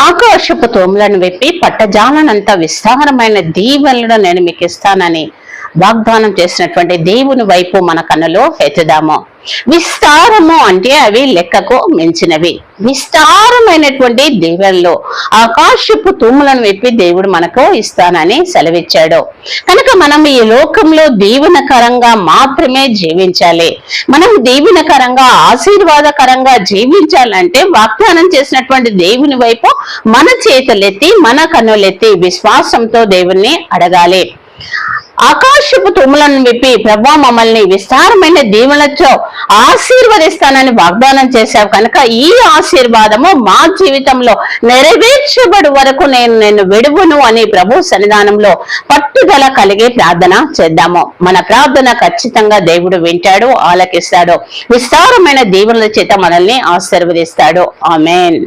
ఆకాశపు తోములను విప్పి పట్టజాలనంత విస్తారమైన దీవెనలను నేను మీకు ఇస్తానని వాగ్దానం చేసినటువంటి దేవుని వైపు మన కన్నులో ఎత్తుదాము. విస్తారము అంటే అవి లెక్కకు మించినవి. విస్తారమైనటువంటి దేవుళ్ళు ఆకాశపు తూములను విప్పి దేవుడు మనకు ఇస్తానని సెలవిచ్చాడు. కనుక మనం ఈ లోకంలో దీవెనకరంగా మాత్రమే జీవించాలి. మనం దీవెనకరంగా ఆశీర్వాదకరంగా జీవించాలంటే వాగ్దానం చేసినటువంటి దేవుని వైపు మన చేతులెత్తి మన కన్నులెత్తి విశ్వాసంతో దేవుణ్ణి అడగాలి. ఆకాశపు తుమ్ములను విప్పి ప్రభా మమ్మల్ని విస్తారమైన దీవెనలతో ఆశీర్వదిస్తానని వాగ్దానం చేశావు కనుక ఈ ఆశీర్వాదము మా జీవితంలో నెరవేర్చబడి వరకు నేను నేను విడువును అని ప్రభు సన్నిధానంలో పట్టుదల కలిగి ప్రార్థన చేద్దాము. మన ప్రార్థన ఖచ్చితంగా దేవుడు వింటాడు ఆలకిస్తాడు. విస్తారమైన దీవెనల చేత మనల్ని ఆశీర్వదిస్తాడు. ఆమెన్.